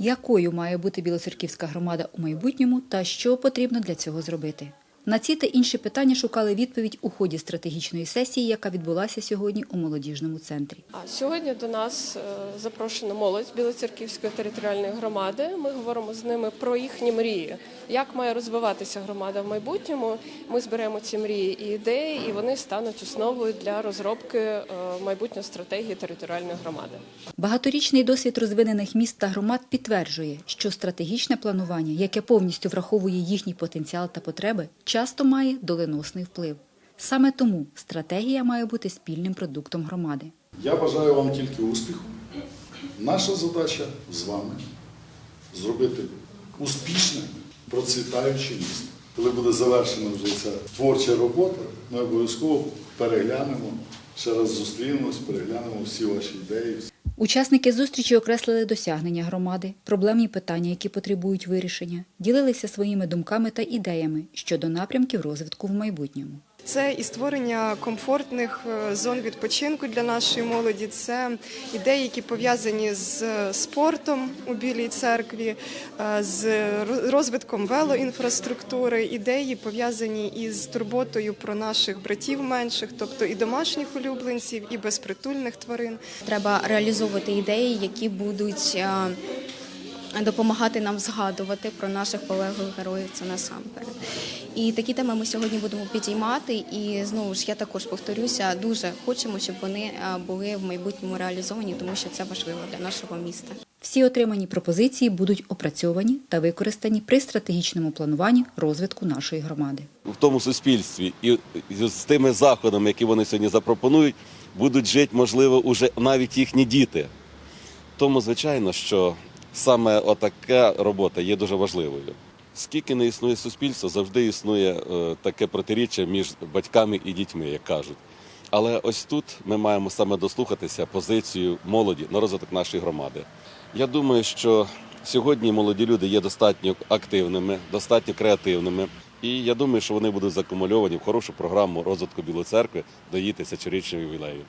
якою має бути Білоцерківська громада у майбутньому та що потрібно для цього зробити. На ці та інші питання шукали відповідь у ході стратегічної сесії, яка відбулася сьогодні у молодіжному центрі. А сьогодні до нас е, запрошена молодь Білоцерківської територіальної громади. Ми говоримо з ними про їхні мрії, як має розвиватися громада в майбутньому. Ми зберемо ці мрії і ідеї, і вони стануть основою для розробки е, майбутньої стратегії територіальної громади. Багаторічний досвід розвинених міст та громад підтверджує, що стратегічне планування, яке повністю враховує їхній потенціал та потреби, часто має доленосний вплив. Саме тому стратегія має бути спільним продуктом громади. Я бажаю вам тільки успіху. Наша задача з вами зробити успішне, процвітаюче місто. Коли буде завершена вже ця творча робота, ми обов'язково переглянемо, ще раз зустрінемось, переглянемо всі ваші ідеї. Учасники зустрічі окреслили досягнення громади, проблемні питання, які потребують вирішення, ділилися своїми думками та ідеями щодо напрямків розвитку в майбутньому. Це і створення комфортних е, зон відпочинку для нашої молоді. Це ідеї, які пов'язані з спортом у Білій церкві, е, з розвитком велоінфраструктури, ідеї пов'язані із турботою про наших братів менших, тобто і домашніх улюбленців, і безпритульних тварин. Треба реалізовувати ідеї, які будуть е, допомагати нам згадувати про наших полеглих героїв. Це насамперед. І такі теми ми сьогодні будемо підіймати. І знову ж я також повторюся, дуже хочемо, щоб вони е, були в майбутньому реалізовані, тому що це важливо для нашого міста. Всі отримані пропозиції будуть опрацьовані та використані при стратегічному плануванні розвитку нашої громади. в тому суспільстві і і з тими заходами, які вони сьогодні запропонують, будуть жити, можливо, уже навіть їхні діти. Тому, звичайно, що саме отака робота є дуже важливою. Скільки не існує суспільство, завжди існує е, таке протиріччя між батьками і дітьми, як кажуть. Але ось тут ми маємо саме дослухатися позицію молоді на розвиток нашої громади. Я думаю, що сьогодні молоді люди є достатньо активними, достатньо креативними. І я думаю, що вони будуть закумульовані в хорошу програму розвитку Білої церкви до її тисячорічного ювілею.